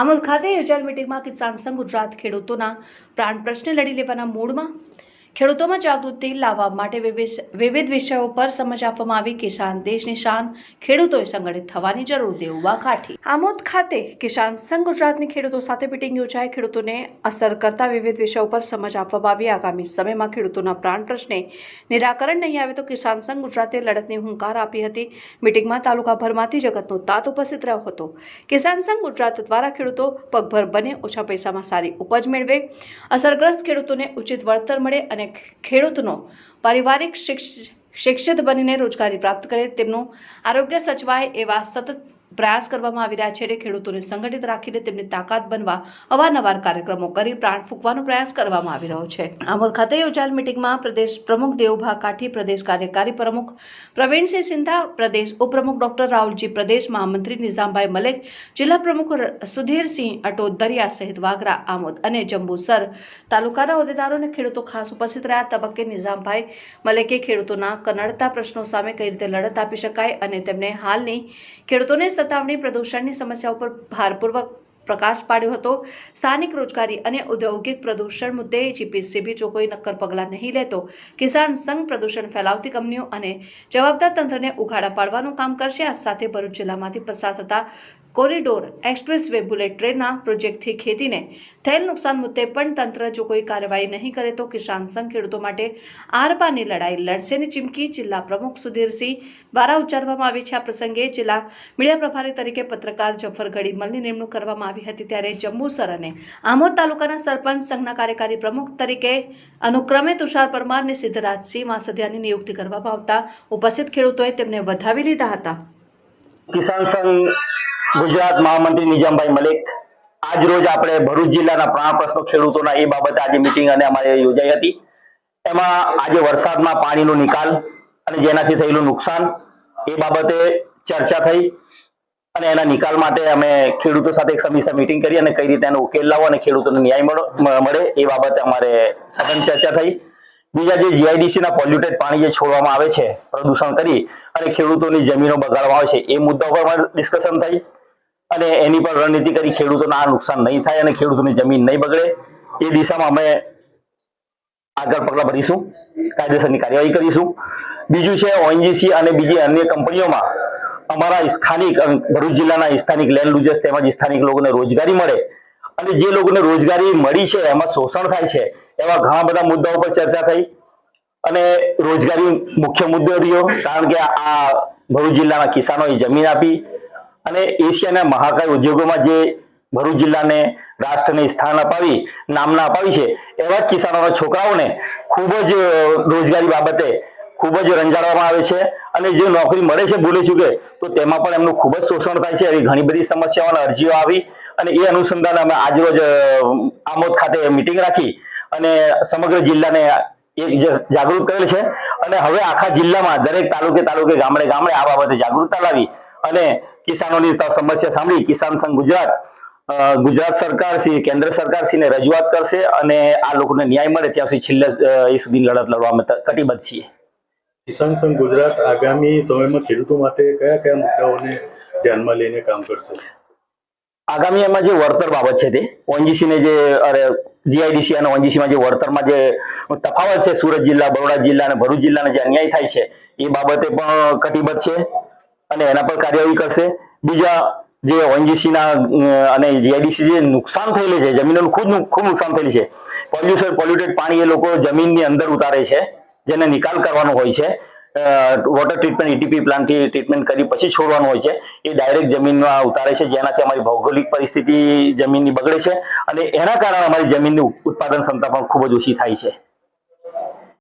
આમોદ ખાતે યોજાયેલ મિટિંગમાં કિસાન સંઘ ગુજરાત ખેડૂતોના પ્રાણ પ્રશ્ને લડી લેવાના મૂડમાં ખેડૂતોમાં જાગૃતિ લાવવા માટે વિવિધ વિષયો પર સમજ આપવામાં આવી. કિસાન દેશની શાન ખેડૂતોએ સંગઠિત થવાની જરૂર. દેવવા કાઠી. આમોદ ખાતે કિસાન સંઘ ગુજરાતની ખેડૂતો સાથે મિટિંગ યોજાઈ. ખેડૂતોને અસર કરતા વિવિધ વિષયો પર સમજ આપવામાં આવી. આગામી સમયમાં ખેડૂતોના પ્રાણ પ્રશ્ને નિરાકરણ નહીં આવે તો કિસાન સંઘ ગુજરાતે લડતની હુંકાર આપી હતી. મિટિંગમાં તાલુકાભરમાંથી જગતનો તાત ઉપસ્થિત રહ્યો હતો. કિસાન સંઘ ગુજરાત દ્વારા ખેડૂતો પગભર બને, ઓછા પૈસામાં સારી ઉપજ મેળવે. અસરગ્રસ્ત ખેડૂતોને ઉચિત વળતર મળે અને ખેડૂતનો પારિવારિક શિક્ષિત બનીને રોજગારી પ્રાપ્ત કરે તેમનું આરોગ્ય સચવાય એવા સતત પ્રયાસ કરવામાં આવી રહ્યા છે અને ખેડૂતોને સંગઠિત રાખીને તેમની તાકાત બનવા અવારનવાર કાર્યક્રમો કરી પ્રાણ ફૂંકવાનો પ્રયાસ કરવામાં આવી રહ્યો છે. આમોદ ખાતે યોજાયેલ મિટિંગમાં પ્રદેશ પ્રમુખ દેવભા કાઠી, પ્રદેશ કાર્યકારી પ્રમુખ પ્રવીણસિંહ સિંધા, પ્રદેશ ઉપપ્રમુખ ડોક્ટર રાહુલજી, પ્રદેશ મહામંત્રી નિઝામભાઈ મલેક, જિલ્લા પ્રમુખ સુધીરસિંહ સુધીરસિંહ અટોદરિયા સહિત વાગરા, આમોદ અને જંબુસર તાલુકાના હોદ્દેદારો અને ખેડૂતો ખાસ ઉપસ્થિત રહ્યા. તબક્કે નિઝામભાઈ મલેકે ખેડૂતોના કનડતા પ્રશ્નો સામે કઈ રીતે લડત આપી શકાય અને તેમને હાલની ખેડૂતોને સતાવણી પ્રદૂષણની સમસ્યા ઉપર ભારપૂર્વક પ્રકાશ પાડ્યો હતો. સ્થાનિક રોજગારી અને ઔદ્યોગિક પ્રદૂષણ મુદ્દે જીપીસીબી જો કોઈ નક્કર પગલાં નહીં લેતો. કિસાન સંઘ પ્રદૂષણ ફેલાવતી કંપનીઓ અને જવાબદાર તંત્રને ઉઘાડા પાડવાનું કામ કરશે. આ સાથે ભરૂચ જિલ્લામાંથી પસાર થતા કોરિડોર એક્સપ્રેસ વે બુલેટ ટ્રેનના પ્રોજેક્ટથી ખેતીને થયેલ નુકસાન મુદ્દે પણ તંત્ર જો કોઈ કાર્યવાહી નહીં કરે તો કિસાન સંઘ ખેડૂતો માટે આરપારની લડાઈ લડશેની ચીમકી જિલ્લા પ્રમુખ સુધીરસિંહ દ્વારા ઉચ્ચારવામાં આવી છે. આ પ્રસંગે જિલ્લા મીડિયા પ્રભારી તરીકે પત્રકાર જફર ગડીમલની નિમણૂક કરવામાં આવી હતી ત્યારે જંબુસર અને આમોદ તાલુકાના સરપંચ સંઘના કાર્યકારી પ્રમુખ તરીકે અનુક્રમે તુષાર પરમાર અને સિદ્ધરાજસિંહ માસદિયાની નિયુક્તિ કરવામાં આવતા ઉપસ્થિત ખેડૂતોએ તેમને વધાવી લીધા હતા. કિસાન સંઘ ગુજરાત મહામંત્રી નિજામભાઈ મલિક, આજ રોજ આપણે ભરૂચ જિલ્લાના પ્રાણ પ્રશ્નો ખેડૂતોના એ બાબતે આજે મિટિંગ અને અમારે યોજાઈ હતી. એમાં આજે વરસાદમાં પાણીનો નિકાલ અને જેનાથી થયેલું નુકસાન એ બાબતે ચર્ચા થઈ અને એના નિકાલ માટે અમે ખેડૂતો સાથે એક સમીક્ષા મિટિંગ કરી અને કઈ રીતે એનો ઉકેલ લાવો અને ખેડૂતોને ન્યાય મળો- એ બાબતે અમારે સઘન ચર્ચા થઈ. બીજા જે જીઆઈડીસી ના પોલ્યુટેડ પાણી જે છોડવામાં આવે છે, પ્રદૂષણ કરી અને ખેડૂતોની જમીનો બગાડવામાં આવે છે, એ મુદ્દા પર ડિસ્કશન થઈ. અને એની પર રણનીતિ કરી, ખેડૂતોને આ નુકસાન નહીં થાય અને ખેડૂતોની જમીન નહીં બગડે. એ દિશામાં અમે આગળ પગલાં ભરીશું, કાયદેસરની કાર્યવાહી કરીશું. બીજું છે ઓએનજીસી અને બીજી અન્ય કંપનીઓમાં અમારા સ્થાનિક ભરૂચ જિલ્લાના સ્થાનિક લેન્ડ લુઝર્સ તેમજ સ્થાનિક લોકોને રોજગારી મળે. અને જે લોકોને રોજગારી મળી છે, એમાં શોષણ થાય છે, એવા ઘણા બધા મુદ્દાઓ પર ચર્ચા થઈ. અને રોજગારી મુખ્ય મુદ્દો રહ્યો, કારણ કે આ ભરૂચ જિલ્લાના કિસાનોએ જમીન આપી અને એશિયાના મહાકાય ઉદ્યોગોમાં જે ભરૂચ જિલ્લાને રાષ્ટ્રને સ્થાન અપાવી, નામના અપાવી છે, એવા જ કિસાનોના છોકરાઓને ખૂબ જ રોજગારી બાબતે ખૂબ જ રંજાડવામાં આવે છે અને જે નોકરી મળે છે ભૂલી ચૂકે, તો તેમાં પણ એમનું ખૂબ જ શોષણ થાય છે એવી ઘણી બધી સમસ્યાઓને અરજીઓ આવી અને એ અનુસંધાને અમે આજરોજ આમોદ ખાતે મિટિંગ રાખી અને સમગ્ર જિલ્લાને એક જાગૃત કરેલ છે અને હવે આખા જિલ્લામાં દરેક તાલુકે તાલુકે ગામડે ગામડે આ બાબતે જાગૃતતા લાવી અને કિસાનોની સમસ્યા સાંભળી. કિસાન સંઘ ગુજરાત ગુજરાત સરકાર શ્રી કેન્દ્ર સરકાર શ્રીને રજૂઆત કરશે અને આ લોકોને ન્યાય મળે ત્યાં સુધી છેલ્લે એ સુધી લડત લડવા અમે કટિબદ્ધ છીએ. કિસાન સંઘ ગુજરાત આગામી સમયમાં ખેડૂતો માટે કયા કયા મુદ્દાઓને ધ્યાનમાં લઈને કામ કરશે? આગામી એમાં જે વળતર બાબત છે તે ઓનજીસી ને જે અરે જીઆઈડીસી અને ONGC માં જે વળતરમાં જે તફાવત છે સુરત જિલ્લા બરોડા જિલ્લા અને ભરૂચ જિલ્લાને જે અન્યાય થાય છે એ બાબતે પણ કટિબદ્ધ છે. અને એના પર કાર્યવાહી કરશે. બીજા જે ઓએનજીસી ના અને જીઆઈડીસી જે નુકસાન થયેલી છે, જમીનોનું ખૂબ ખૂબ નુકસાન થયેલી છે. પોલ્યુશન પોલ્યુટેડ પાણી એ લોકો જમીનની અંદર ઉતારે છે, જેને નિકાલ કરવાનો હોય છે. વોટર ટ્રીટમેન્ટ ઈટીપી પ્લાન્ટથી ટ્રીટમેન્ટ કરી પછી છોડવાનું હોય છે. એ ડાયરેક્ટ જમીનમાં ઉતારે છે, જેનાથી અમારી ભૌગોલિક પરિસ્થિતિ જમીનની બગડે છે. અને એના કારણે અમારી જમીનની ઉત્પાદન ક્ષમતા પણ ખૂબ જ ઓછી થાય છે.